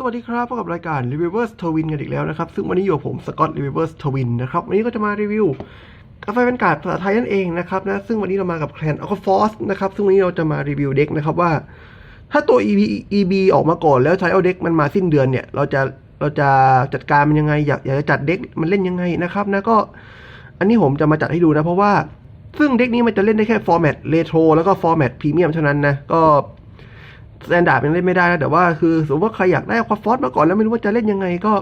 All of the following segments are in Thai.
สวัสดีครับพบกับรายการ Reviewers Twin กันอีกแล้วนะครับ ซึ่งวันนี้อยู่กับผมสกอต Reviewers Twin นะครับ วันนี้ก็จะมารีวิวกาแฟเป็นการ์ดภาษาไทยนั่นเองนะครับนะ ซึ่งวันนี้เรามากับแคลน a l c o f o r c e นะครับ ซึ่งวันนี้เราจะมารีวิวเด็กนะครับว่า ถ้าตัว EB EB ออกมาก่อนแล้วใช้เอาเด็กมันมาสิ้นเดือนเนี่ย เราจะเราจะจัดการมันยังไง อยากอยากจะจัดเด็กมันเล่นยังไงนะครับนะก็ อันนี้ผมจะมาจัดให้ดูนะเพราะว่าซึ่งเด็กนี้มันจะเล่นได้แค่ฟอร์แมตเรโทรแล้วก็ฟอร์แมตพรีเมียมเท่านั้นนะก็ แตนดาร์ดยังเล่นไม่ได้นะแต่ว่าคือสมมติว่าใครอยากได้ควาฟอสมาก่อนแล้วไม่รู้ว่าจะเล่นยังไงก็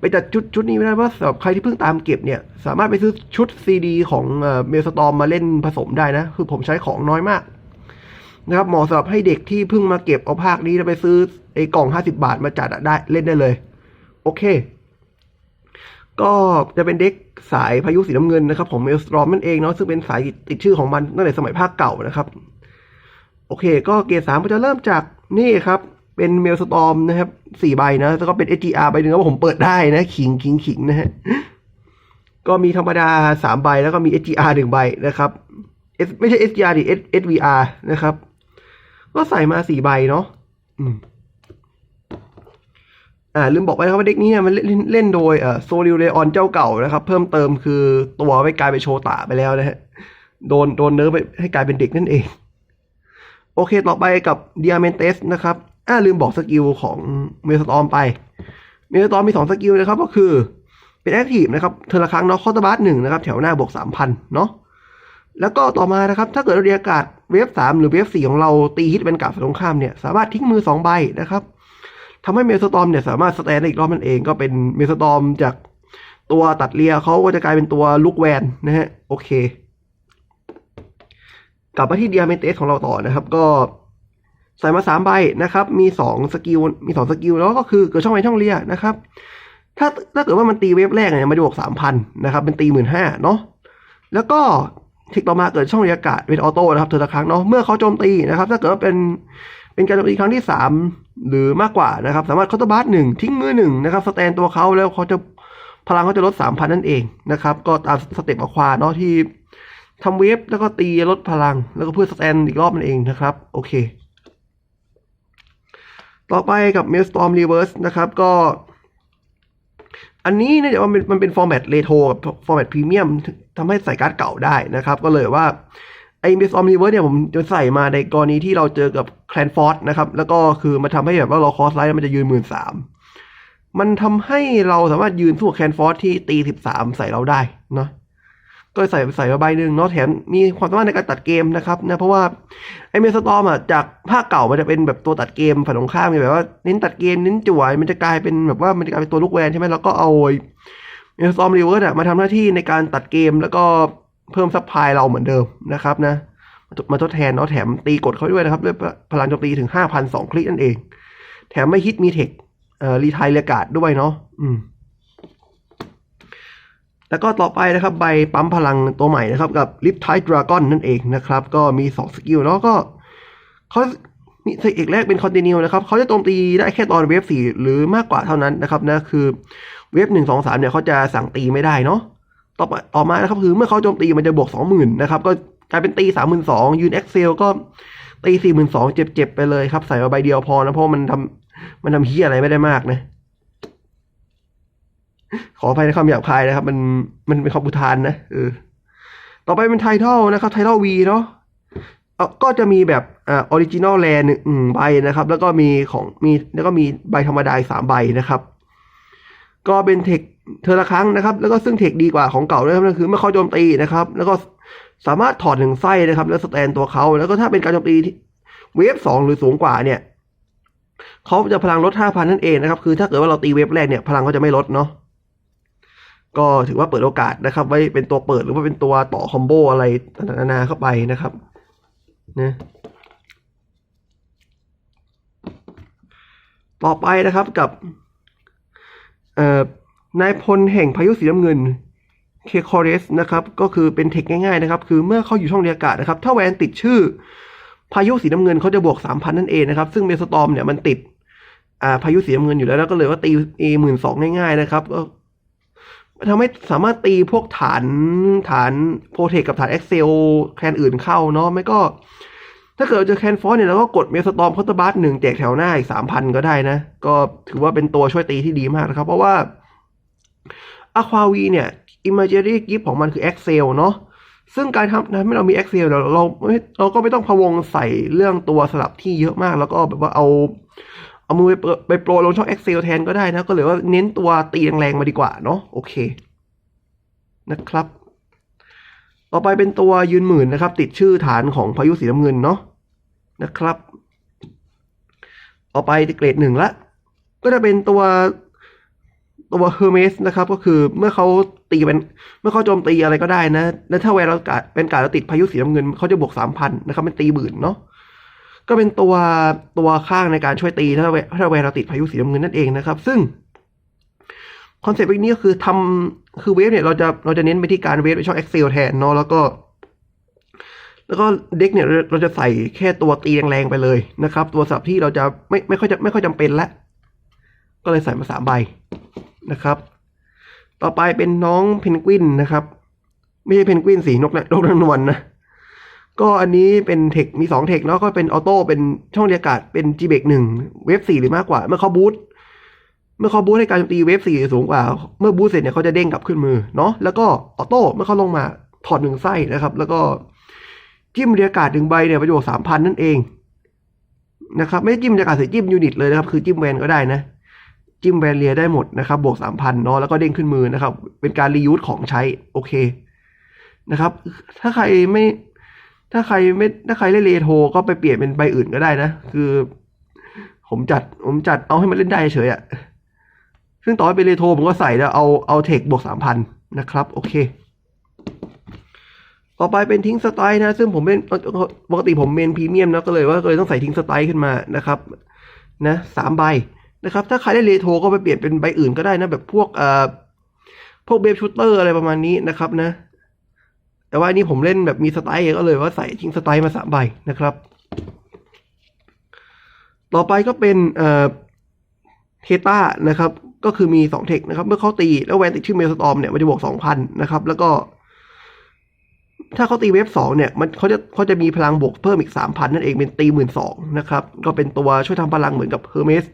ไปจัดชุดชุดนี้ไม่ได้ว่าสำหรับใครที่เพิ่งตามเก็บเนี่ย สามารถไปซื้อชุดซีดีของเมลสตอมมาเล่นผสมได้นะ คือผมใช้ของน้อยมากนะครับเหมาะสำหรับให้เด็กที่เพิ่งมาเก็บเอาภาคนี้แล้วไปซื้อไอ้กล่อง50บาทมาจัดได้เล่นได้เลย โอเค ก็จะเป็นเด็กสายพายุสีน้ำเงินนะครับของเมลสตอมนั่นเองเนาะซึ่งเป็นสายติดชื่อของมันตั้งแต่สมัยภาคเก่านะครับ อเคก็เกรดสามก็จะเริ่มจากนี่ครับ เป็นเมลสตอมนะครับสี่ใบนะ แล้วก็เป็น SGR ใบหนึ่งแล้วผมเปิดได้นะ ขิงขิงขิงนะฮะก็มีธรรมดาสามใบแล้วก็มี SGR หนึ่งใบนะครับ S ไม่ใช่ SGR ดิ S SVR นะครับ ก็ใส่มาสี่ใบเนาะอืมอ่าลืมบอกไปครับว่าเด็กนี้เนี่ยมันเล่นเล่นโดยเอ่อโซลิวเลออนเจ้าเก่านะครับ เพิ่มเติมคือตัวไปกลายเป็นโชตาไปแล้วนะฮะโดนโดนเนิร์ฟไปให้กลายเป็นเด็กนั่นเอง โอเคต่อไปกับ d i a m a n t e s นะครับอ่าลืมบอกสกิลของเมสตอมไป เมสตอมมีสองสกิลนะครับก็คือเป็นแอคทีฟนะครับเทอร์ละครั้งเนาะคอตบัสหนึ่งนะครับแถวหน้าบวกสามพันเนาะแล้วก็ต่อมานะครับ ถ้าเกิดเราเรียกการ์ดเวฟสามหรือเวฟสี่ของเราตีฮิตเป็นการ์ตรงข้ามเนี่ย สามารถทิ้งมือสองใบนะครับทำให้เมสตอมเนี่ยสามารถสแตนได้อีกรอบนั่นเองก็เป็นเมสตอมจากตัวตัดเลียเขาก็จะกลายเป็นตัวลูกแวนนะฮะโอเค กลับมาที่ d i a m a n t e s ของเราต่อนะครับก็ใส่มาสามใบนะครับ มีสองสกิล มีสองสกิล แล้วก็คือเกิดช่องไว้ช่องเลียนะครับ ถ้าถ้าเกิดว่ามันตีเวฟแรกเนี่ยมันจะบวกสามพันนะครับ เป็นตีหมื่นห้าเนาะ แล้วก็ทิกต่อมาเกิดช่องเรียอากาศเป็นออโต้นะครับเธอละครั้งเนาะ เมื่อเขาโจมตีนะครับ ถ้าเกิดว่าเป็นเป็นการโจมตีครั้งที่สามหรือมากกว่านะครับ สามารถเคาน์เตอร์บาร์หนึ่งทิ้งมือหนึ่งนะครับ สแตนตัวเขาแล้วเขาจะพลังเขาจะลดสามพันนั่นเองนะครับ ก็ตามสเต็ปอควาเนาะที่ ทำเวฟแล้วก็ตีลดพลัง แล้วก็เพื่อสแตนอีกรอบนั่นเองนะครับ โอเค ต่อไปกับเมลสตอมรีเวิร์สนะครับ ก็ อันนี้เนื่องจากว่ามันมันเป็นฟอร์แมตเรโทรกับฟอร์แมตพรีเมียมทำให้ใส่การ์ดเก่าได้นะครับ ก็เลยว่าไอ้เมสออมรีเวิร์สเนี่ยผมจะใส่มาในกรณีที่เราเจอกับแคลนฟอร์ดนะครับ แล้วก็คือมาทำให้แบบว่าเราคอสไลท์มันจะยืนหมื่นสามมันทำให้เราสามารถยืนสู้กับแคลนฟอร์ดที่ตีสิบสามใส่เราได้เนาะ ก็ใส่ใส่มาใบหนึ่งเนาะแถมมีความสามารถในการตัดเกมนะครับนะเพราะว่าไอเมสตอมอะจากภาคเก่ามันจะเป็นแบบตัวตัดเกมฝ่ายตรงข้ามไงแบบว่าเน้นตัดเกมเน้นจ่วมันจะกลายเป็นแบบว่ามันจะกลายเป็นตัวลูกแวนใช่ไหมแล้วก็เอาเมลซอมรีเวิร์สอะมาทำหน้าที่ในการตัดเกมแล้วก็เพิ่มซัพพลายเราเหมือนเดิมนะครับนะมามาทดแทนเนาะแถมตีกดเขาด้วยนะครับด้วยพลังโจมตีถึงห้าพันสองคลิกนั่นเอง แถมไม่ฮิตมีเทคเอ่อรีไทายเรียกาดด้วยเนาะอืม แล้วก็ต่อไปนะครับใบปั๊มพลังตัวใหม่นะครับ กับลิฟทายดราก้อนนั่นเองนะครับ ก็มีสองสกิลแล้วก็เขามีสกิลแรกเป็นคอนติเนียนะครับเขาจะโจมตีได้แค่ตอนเวฟสี่หรือมากกว่าเท่านั้นนะครับนะคือเวฟหนึ่งสองสามเนี่ยเขาจะสั่งตีไม่ได้เนาะต่อไปต่อมานะครับคือเมื่อเขาโจมตีมันจะบวกสองหมื่นนะครับก็กลายเป็นตีสามหมื่นสองยืนเอ็กเซลก็ตีสี่หมื่นสองเจ็บๆไปเลยครับ ใส่มาใบเดียวพอนะเพราะมันทำมันทำเฮียอะไรไม่ได้มากนะ ขออภัยในคำหยาบคายนะครับ มันมันเป็นคำอุทานนะเออต่อไปเป็นไททอลนะครับไททอลวีเนาะก็จะมีแบบอ่าออริจินอลแลนหนึ่งใบนะครับ แล้วก็มีของมีแล้วก็มีใบธรรมดาอีกสามใบนะครับ ก็เป็นเทคเทอละครั้งนะครับ แล้วก็ซึ่งเทคดีกว่าของเก่าด้วยครับนั่นคือเมื่อเขาโจมตีนะครับ แล้วก็สามารถถอดหนึ่งไส้นะครับ แล้วสแตนตัวเขาแล้วก็ถ้าเป็นการโจมตีเวฟสองหรือสูงกว่าเนี่ยเขาจะพลังลดห้าพันนั่นเองนะครับ คือถ้าเกิดว่าเราตีเวฟแรกเนี่ยพลังเขาจะไม่ลดเนาะ ก็ถือว่าเปิดโอกาสนะครับ ไว้เป็นตัวเปิดหรือว่าเป็นตัวต่อคอมโบอะไรต่างๆนานาเข้าไปนะครับนะต่อไปนะครับกับนายพลแห่งพายุสีน้ำเงินเคคอเรสนะครับ ก็คือเป็นเทคง่ายๆนะครับ คือเมื่อเขาอยู่ช่องเรียกาศนะครับ ถ้าแวนติดชื่อ พายุสีน้ำเงินเขาจะบวกสามพันนั่นเองนะครับ ซึ่งเมสตอมเนี่ยมันติดพายุสีน้ำเงินอยู่แล้วแล้วก็เลยว่าตีเอหมื่นสองง่ายๆนะครับก็ ทำให้สามารถตีพวกฐานฐานโปรเทคกับฐานเอ็กเซลแคนอื่นเข้าเนาะไม่ก็ ถ้าเกิดเราจอแคนฟอสเนี่ยเราก็กดเมสตอมคอตบัสหนึ่งแจกแถวหน้าอีกสามพันก็ได้นะ ก็ถือว่าเป็นตัวช่วยตีที่ดีมากนะครับ เพราะว่าอะควาวีเนี่ย Imaginary Gift ของมันคือ Excel เนาะซึ่งการทำทำให้เรามี Excel เราเราเราก็ไม่ต้องพะวงใส่เรื่องตัวสลับที่เยอะมาก แล้วก็แบบว่าเอา เอามือไปเปิดไปโปรลงช่อง Excel แทนก็ได้นะ ก็เลยว่าเน้นตัวตีแรงๆมาดีกว่าเนาะโอเค นะครับ ต่อไปเป็นตัวยืนหมื่นนะครับ ติดชื่อฐานของพายุสีน้ำเงินเนาะนะครับ ต่อไปเกรดหนึ่งละ ก็จะเป็นตัวตัวเฮอร์เมสนะครับ ก็คือเมื่อเขาตีเป็นเมื่อเขาโจมตีอะไรก็ได้นะ แล้วถ้าแวร์เรากาเป็นการเราติดพายุสีน้ำเงินเขาจะบวกสามพันนะครับเป็นตีหมื่นเนาะ ก็เป็นตัวตัวข้างในการช่วยตีถ้าแวถ้าแวร์เราติดพายุสีน้ำเงินนั่นเองนะครับ ซึ่งคอนเซปต์วิกนี้ก็คือทำคือเวฟเนี่ยเราจะเราจะเน้นไปที่การเวฟในช่อง Excel แทนเนาะแล้วก็ แล้วก็เด็กเนี่ยเราจะใส่แค่ตัวตีแรงๆไปเลยนะครับ ตัวสับที่เราจะไม่ไม่ค่อยจะไม่ค่อยจำเป็นละก็เลยใส่มาสามใบนะครับ ต่อไปเป็นน้องเพนกวินนะครับ ไม่ใช่เพนกวินสีนกนะนกนางนวลนะ ก็อันนี้เป็นเทคมีสองเทคเนาะก็เป็นออโต้เป็นช่องเรียกาศเป็นจีเบกหนึ่งเวฟสี่หรือมากกว่า เมื่อเขาบูทเมื่อเขาบูทให้การโจมตีเวฟสี่สูงกว่า เมื่อบูทเสร็จเนี่ยเขาจะเด้งกลับขึ้นมือเนาะแล้วก็ออโต้เมื่อเขาลงมาถอดหนึ่งไส้นะครับ แล้วก็จิ้มเรียกาศหนึ่งใบเนี่ยประโยชน์สามพันนั่นเองนะครับ ไม่จิ้มเรียกาศใส่จิ้มยูนิตเลยนะครับ คือจิ้มแวนก็ได้นะ จิ้มแวนเลียได้หมดนะครับ บวกสามพันเนาะแล้วก็เด้งขึ้นมือนะครับ เป็นการรียูสของใช้โอเคนะครับ ถ้าใครไม่ ถ้าใครไม่ถ้าใครเล่นเรโทก็ไปเปลี่ยนเป็นใบอื่นก็ได้นะ คือ ผมจัดผมจัดเอาให้มันเล่นได้เฉยอะซึ่งต่อให้เป็นเรโทผมก็ใส่แล้วเอาเอาเทคบวกสามพันนะครับ โอเค ต่อไปเป็นทิ้งสไตล์นะ ซึ่งผมเป็นปกติผมเมนพรีเมียมนะก็เลยว่าก็เลยต้องใส่ทิ้งสไตล์ขึ้นมานะครับ นะสามใบนะครับ ถ้าใครได้เรโทก็ไปเปลี่ยนเป็นใบอื่นก็ได้นะ แบบพวกเอ่อพวกเบฟชูเตอร์อะไรประมาณนี้นะครับนะ แต่ว่านี้ผมเล่นแบบมีสไตล์ก็เลยว่าใส่ทิ้งสไตล์มาสามใบนะครับ ต่อไปก็เป็นเอ่อเทต้านะครับ ก็คือมีสองเทคนะครับ เมื่อเขาตีแล้วแวนติดชื่อเมลสตอมเนี่ยมันจะบวกสองพันนะครับ แล้วก็ ถ้าเขาตีเวฟสองเนี่ย มันเขาจะเขาจะมีพลังบวกเพิ่มอีกสามพันนั่นเองเป็นตีหมื่นสองนะครับ ก็เป็นตัวช่วยทำพลังเหมือนกับเฮอร์เมส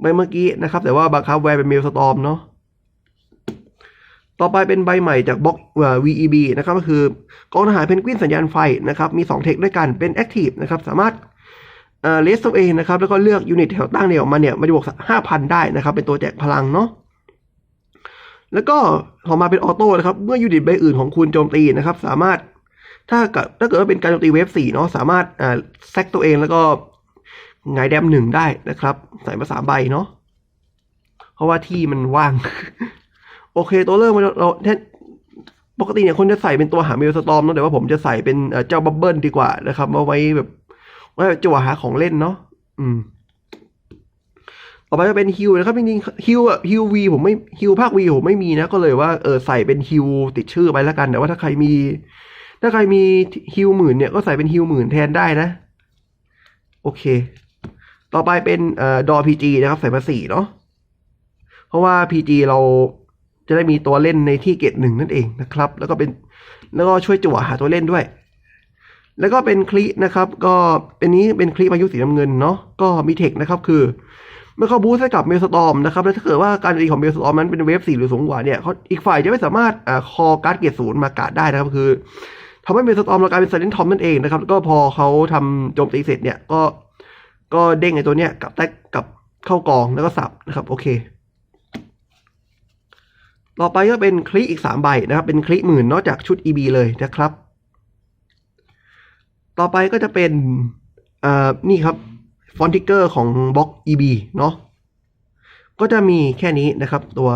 ใบเมื่อกี้นะครับ แต่ว่าบางครั้งแวนเป็นเมลสตอมเนาะ ต่อไปเป็นใบใหม่จากบล็อก VEB นะครับก็คือกองทหารเพนกวินสัญญาณไฟนะครับมี2เทคด้วยกันเป็น Active นะครับสามารถเอ่อเลสตัวเองนะครับแล้วก็เลือกยูนิตแถวตั้งเนี่ยออกมาเนี่ยมันจะบวก 5,000 ได้นะครับ เป็นตัวแจกพลังเนาะแล้วก็ออมาเป็นออโต้นะครับเมื่อยูนิตใบอื่นของคุณโจมตีนะครับ สามารถถ้าเกิดถ้าเกิดว่าเป็นการโจมตีเวฟ4เนาะสามารถอ่าแซกตัวเองแล้วก็หงายแดมหนึ่งได้นะครับ ใส่มาสามใบเนาะเพราะว่าที่มันว่าง โอเค ตัวเริ่มเราเราแทนปกติเนี่ยคนจะใส่เป็นตัวหาเมลสตอมเนอะแต่ว่าผมจะใส่เป็นเจ้าบับเบิลดีกว่านะครับเอาไว้แบบไว้จั่วหาของเล่นเนาะอืม ต่อไปจะเป็นฮิวนะครับจริงๆฮิวอะฮิววีผมไม่ฮิวภาควีผมไม่มีนะ ก็เลยว่าเออใส่เป็นฮิวติดชื่อไปแล้วกัน แต่ว่าถ้าใครมี ถ้าใครมีฮิวหมื่นเนี่ยก็ใส่เป็นฮิวหมื่นแทนได้นะ โอเค ต่อไปเป็นเอ่อดอพีจีนะครับ ใส่มาสี่เนาะเพราะว่าพีจีเรา จะได้มีตัวเล่นในที่เกตหนึ่งนั่นเองนะครับ แล้วก็เป็นแล้วก็ช่วยจั่วหาตัวเล่นด้วย แล้วก็เป็นคลีนะครับ ก็เป็นนี้เป็นคลีพายุสีน้ำเงินเนาะก็มีเทคนะครับคือเมื่อเขาบูสให้กับเมลสตอมนะครับแล้วถ้าเกิดว่าการตีของเมลสตอมนั้นเป็นเวฟสี่หรือสูงกว่าเนี่ยเขาอีกฝ่ายจะไม่สามารถอ่าคอการ์ดเกียรติศูนย์มาการ์ดได้นะครับคือทำให้เมลสตอมเรากลายเป็นไซเลนทอมนั่นเองนะครับแล้วก็พอเขาทำโจมตีเสร็จเนี่ยก็ก็เด้งไอ้ตัวเนี้ยกับแตกกับเข้ากองแล้วก็สับนะครับโอเค ต่อไปก็เป็นคลิอีกสามใบนะครับ เป็นคลิหมื่นนอกจากชุด EB เลยนะครับ ต่อไปก็จะเป็นอ่านี่ครับฟอนติกเกอร์ของบล็อก EB เนาะก็จะมีแค่นี้นะครับตัว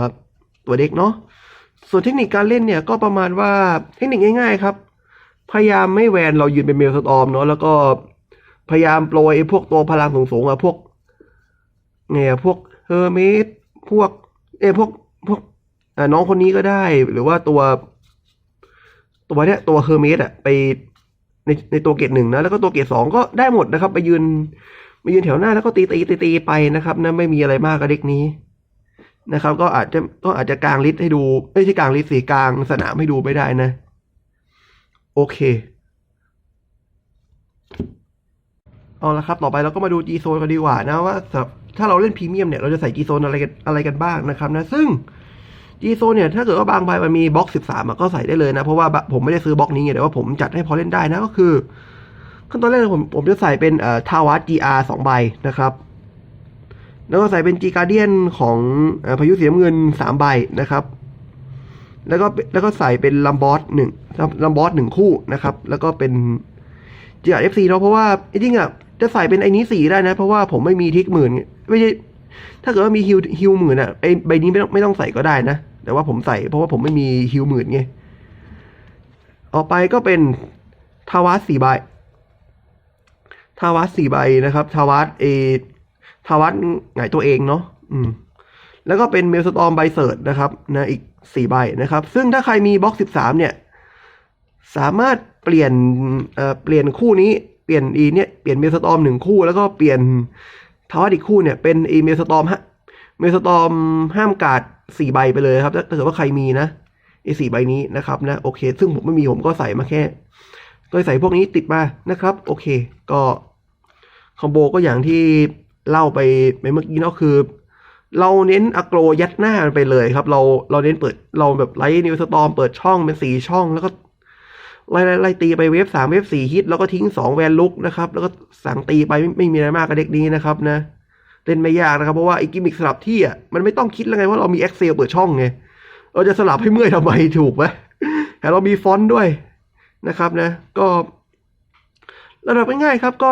ตัวเด็กเนาะส่วนเทคนิคการเล่นเนี่ยก็ประมาณว่าเทคนิคง่ายๆครับ พยายามไม่แวนเรายืนเป็นเมลสตอมเนาะแล้วก็พยายามโปรยไอ้พวกตัวพลังสูงๆอะพวกเนี่ยพวกเฮอร์เมสพวกเอ้พวกพวก น้องคนนี้ก็ได้ หรือว่าตัว ตัวเนี้ยตัวเฮอร์เมสอะไปในในตัวเกรดหนึ่งนะแล้วก็ตัวเกรดสองก็ได้หมดนะครับ ไปยืนไปยืนแถวหน้าแล้วก็ตีตีตีตีไปนะครับนะไม่มีอะไรมากกับเด็กนี้นะครับ ก็อาจจะก็อาจจะกลางลิสต์ให้ดูไม่ใช่กลางลิสต์สีกลางสนามให้ดูไม่ได้นะ โอเคเอาละครับ ต่อไปเราก็มาดู G Zone กันดีกว่านะว่าถ้าเราเล่นพรีเมียมเนี่ยเราจะใส่ G Zone อะไรกันอะไรกันบ้างนะครับนะซึ่ง G Zone เนี่ยถ้าเกิดว่าบางใบมันมีบล็อก 13ก็ใส่ได้เลยนะ เพราะว่าผมไม่ได้ซื้อบล็อกนี้ไงแต่ว่าผมจัดให้พอเล่นได้นะก็คือขั้นตอนแรกผมผมจะใส่เป็นเอ่อทาวัต GR สองใบนะครับ แล้วก็ใส่เป็น G Guardian ของอพายุสีน้ำเงินสามใบนะครับ แล้วก็แล้วก็ใส่เป็นลัมบอสหนึ่งลัมบอสหนึ่งคู่นะครับ แล้วก็เป็นจีอาร์เอฟซีเนาะเพราะว่าจริงๆอะจะใส่เป็นไอ้นี้สีได้นะ เพราะว่าผมไม่มีทิกหมื่นไม่ใช่ ถ้าเกิดว่ามีฮิวฮิวหมื่นอะไอ้ใบนี้ไม่ต้องไม่ต้องใส่ก็ได้นะ แต่ว่าผมใส่เพราะว่าผมไม่มีฮิวหมื่นไงออกไปก็เป็นทาวาสสี่ใบทาวาสสี่ใบนะครับทาวาสเอทาวาสหงายตัวเองเนาะอืมแล้วก็เป็นเมลสตอมไบเซิร์ดนะครับนะอีกสี่ใบนะครับ ซึ่งถ้าใครมีบล็อกสิบสามเนี่ย สามารถเปลี่ยนเอ่อเปลี่ยนคู่นี้เปลี่ยนอีเนี่ยเปลี่ยนเมลสตอมหนึ่งคู่ แล้วก็เปลี่ยน ทาวาอีกคู่เนี่ยเป็นอีเมลสตอมฮะเมลสตอมห้ามกาดสี่ใบไปเลยครับ ถ้าเกิดว่าใครมีนะไอ้สี่ใบนี้นะครับนะโอเค ซึ่งผมไม่มีผมก็ใส่มาแค่ ก็ใส่พวกนี้ติดมานะครับ โอเค ก็คอมโบก็อย่างที่เล่าไปไปเมื่อกี้เนาะคือ เราเน้นอะโกรยัดหน้ามันไปเลยครับ เราเราเน้นเปิดเราแบบไลท์นิวสตอมเปิดช่องเป็นสี่ช่องแล้วก็ ไล่ไล่ตีไปเวฟสามเวฟสี่ฮิตแล้วก็ทิ้งสองแวนลุกนะครับ แล้วก็สั่งตีไปไม่ไม่มีอะไรมากกับเด็กนี้นะครับนะเล่นไม่ยากนะครับ เพราะว่าไอ้กิมมิกสลับที่อะมันไม่ต้องคิดแล้วไงว่าเรามี Excel เปิดช่องไงเราจะสลับให้เมื่อยทำไมถูกไหมแต่เรามีฟอนต์ด้วยนะครับนะ ก็ระดับง่ายๆครับก็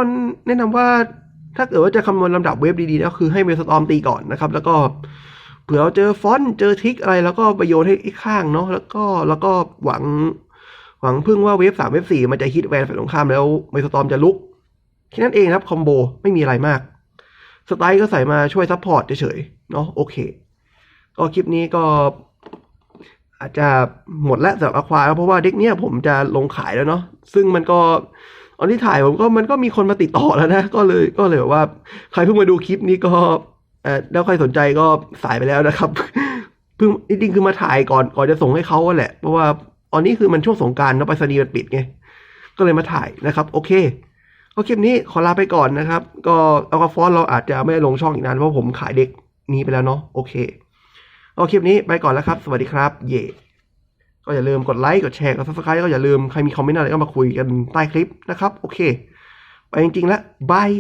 แนะนำว่าถ้าเกิดว่าจะคำนวณลำดับเวฟดีๆนะคือให้เมลสตอมตีก่อนนะครับ แล้วก็เผื่อเราเจอฟอนต์เจอทิกอะไร แล้วก็ไปโยชนให้อีกข้างเนาะแล้วก็แล้วก็หวัง หวังพึ่งว่าเวฟสามเวฟสี่มันจะฮิตแวนฝ่ายตรงข้ามแล้วเมสตอมจะลุก แค่นั้นเองครับคอมโบไม่มีอะไรมาก สไตล์ก็ใส่มาช่วยซัพพอร์ตเฉยๆ เนาะโอเค ก็คลิปนี้ก็อาจจะหมดแล้วสำหรับอควาเพราะว่าเด็กเนี้ยผมจะลงขายแล้วเนาะซึ่งมันก็ตอนที่ถ่ายผมก็มันก็มีคนมาติดต่อแล้วนะ ก็เลยก็เลยแบบว่า ใครเพิ่งมาดูคลิปนี้ก็เออแล้วใครสนใจก็สายไปแล้วนะครับเพิ่งจริงๆคือมาถ่ายก่อนก่อนจะส่งให้เขาแหละ เพราะว่า ตอนนี้คือมันช่วงสงการเนาะไปรษณีย์มันปิดไง ก็เลยมาถ่ายนะครับ โอเค ก็คลิปนี้ขอลาไปก่อนนะครับ ก็เอากาฟอนเราอาจจะไม่ลงช่องอีกนานเพราะผมขายเด็กนี้ไปแล้วเนาะ โอเคก็คลิปนี้ไปก่อนแล้วครับ สวัสดีครับ เย่ก็อย่าลืมกดไลค์ กดแชร์ กดซับสไครต์ก็อย่าลืมใครมีคอมเมนต์อะไรก็มาคุยกันใต้คลิปนะครับ โอเค ไปจริงๆแล้วบาย